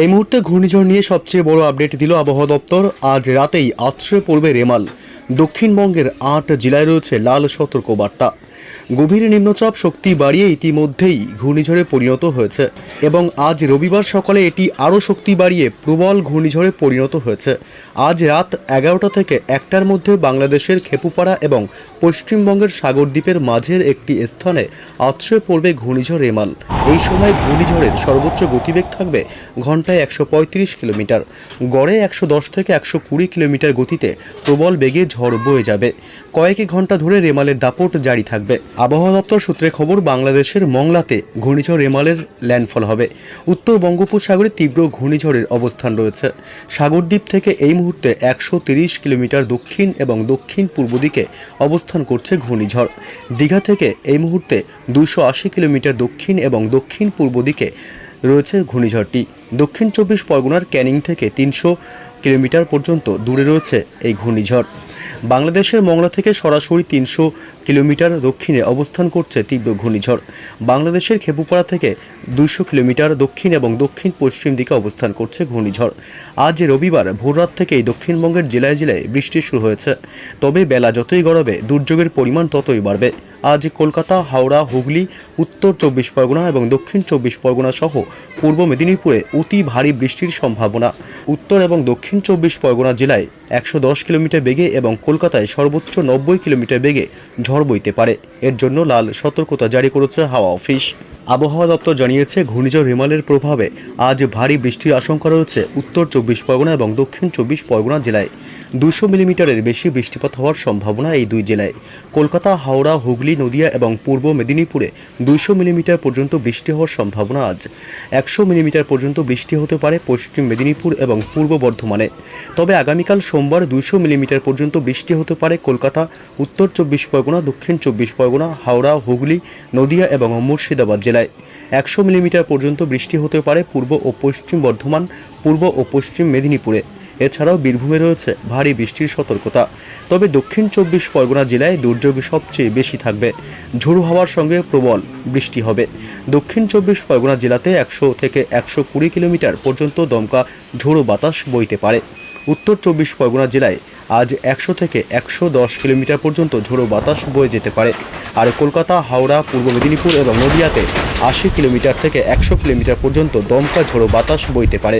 এই মুহূর্তে ঘূর্ণিঝড় নিয়ে সবচেয়ে বড় আপডেট দিল আবহাওয়া দপ্তর। আজ রাতেই আছড়ে পড়বে রেমাল। দক্ষিণবঙ্গের আট জেলায় রয়েছে লাল সতর্কবার্তা। গভীর নিম্নচাপ শক্তি বাড়িয়ে ইতিমধ্যেই ঘূর্ণিঝড়ে পরিণত হয়েছে এবং আজ রবিবার সকালে এটি আরও শক্তি বাড়িয়ে প্রবল ঘূর্ণিঝড়ে পরিণত হয়েছে। আজ রাত এগারোটা থেকে একটার মধ্যে বাংলাদেশের খেপুপাড়া এবং পশ্চিমবঙ্গের সাগরদ্বীপের মাঝের একটি স্থানে আছড়ে পড়বে ঘূর্ণিঝড় রেমাল। এই সময় ঘূর্ণিঝড়ের সর্বোচ্চ গতিবেগ থাকবে ঘন্টায় একশো পঁয়ত্রিশ কিলোমিটার। গড়ে একশো দশ থেকে একশো কুড়ি কিলোমিটার গতিতে প্রবল বেগে ঝড় বয়ে যাবে। কয়েক ঘণ্টা ধরে রেমালের দাপট জারি থাকবে। আবহাওয়া দপ্তর সূত্রে খবর, বাংলাদেশের মংলাতে ঘূর্ণিঝড় রেমালের ল্যান্ডফল হবে। উত্তর বঙ্গোপসাগরে তীব্র ঘূর্ণিঝড়ের অবস্থান রয়েছে। সাগরদ্বীপ থেকে এই মুহূর্তে একশো কিলোমিটার দক্ষিণ এবং দক্ষিণ পূর্ব দিকে অবস্থান করছে ঘূর্ণিঝড়। দীঘা থেকে এই মুহূর্তে দুশো কিলোমিটার দক্ষিণ এবং দক্ষিণ পূর্ব দিকে রয়েছে ঘূর্ণিঝড়টি। দক্ষিণ চব্বিশ পরগনার ক্যানিং থেকে তিনশো কিলোমিটার পর্যন্ত দূরে রয়েছে এই ঘূর্ণিঝড়। বাংলাদেশের মংলা থেকে সরাসরি তিনশো কিলোমিটার দক্ষিণে অবস্থান করছে তীব্র ঘূর্ণিঝড়। বাংলাদেশের খেপুপাড়া থেকে দুইশো কিলোমিটার দক্ষিণ এবং দক্ষিণ পশ্চিম দিকে অবস্থান করছে ঘূর্ণিঝড়। আজ রবিবার ভোররাত থেকেই দক্ষিণবঙ্গের জেলায় জেলায় বৃষ্টি শুরু হয়েছে। তবে বেলা যতই গড়াবে, দুর্যোগের পরিমাণ ততই বাড়বে। আজ কলকাতা, হাওড়া, হুগলি, উত্তর চব্বিশ পরগনা এবং দক্ষিণ চব্বিশ পরগনা সহ পূর্ব মেদিনীপুরে অতি ভারী বৃষ্টির সম্ভাবনা। উত্তর এবং দক্ষিণ চব্বিশ পরগনা জেলায় একশো দশ কিলোমিটার বেগে এবং কলকাতায় সর্বোচ্চ নব্বই কিলোমিটার বেগে ঝড় বইতে পারে। এর জন্য লাল সতর্কতা জারি করেছে হাওয়া অফিস। আবহাওয়া দপ্তর জানিয়েছে, ঘূর্ণিঝড় রেমালের প্রভাবে আজ ভারী বৃষ্টির আশঙ্কা রয়েছে উত্তর চব্বিশ পরগনা এবং দক্ষিণ চব্বিশ পরগনা জেলায়। দুশো মিলিমিটারের বেশি বৃষ্টিপাত হওয়ার সম্ভাবনা এই দুই জেলায়। কলকাতা, হাওড়া, হুগলি, নদিয়া এবং পূর্ব মেদিনীপুরে দুইশো মিলিমিটার পর্যন্ত বৃষ্টি হওয়ার সম্ভাবনা আজ। একশো মিলিমিটার পর্যন্ত বৃষ্টি হতে পারে পশ্চিম মেদিনীপুর এবং পূর্ব বর্ধমানে। তবে আগামীকাল সোমবার দুইশো মিলিমিটার পর্যন্ত বৃষ্টি হতে পারে কলকাতা, উত্তর চব্বিশ পরগনা, দক্ষিণ চব্বিশ পরগনা, হাওড়া, হুগলি, নদিয়া এবং মুর্শিদাবাদ জেলায় একশো মিলিমিটার পর্যন্ত বৃষ্টি হতে পারে পূর্ব ও পশ্চিম বর্ধমান, পূর্ব ও পশ্চিম মেদিনীপুরে। এছাড়াও বীরভূমে রয়েছে ভারী বৃষ্টির সতর্কতা। তবে দক্ষিণ চব্বিশ পরগনা জেলায় দুর্যোগ সবচেয়ে বেশি থাকবে। ঝোড়ো হাওয়ার সঙ্গে প্রবল বৃষ্টি হবে। দক্ষিণ চব্বিশ পরগনা জেলাতে একশো থেকে একশো কুড়ি কিলোমিটার পর্যন্ত দমকা ঝোড়ো বাতাস বইতে পারে। উত্তর চব্বিশ পরগনা জেলায় আজ একশো থেকে একশো দশ কিলোমিটার পর্যন্ত ঝোড়ো বাতাস বয়ে যেতে পারে। আর কলকাতা, হাওড়া, পূর্ব মেদিনীপুর এবং নদিয়াতে আশি কিলোমিটার থেকে একশো কিলোমিটার পর্যন্ত দমকা ঝোড়ো বাতাস বইতে পারে।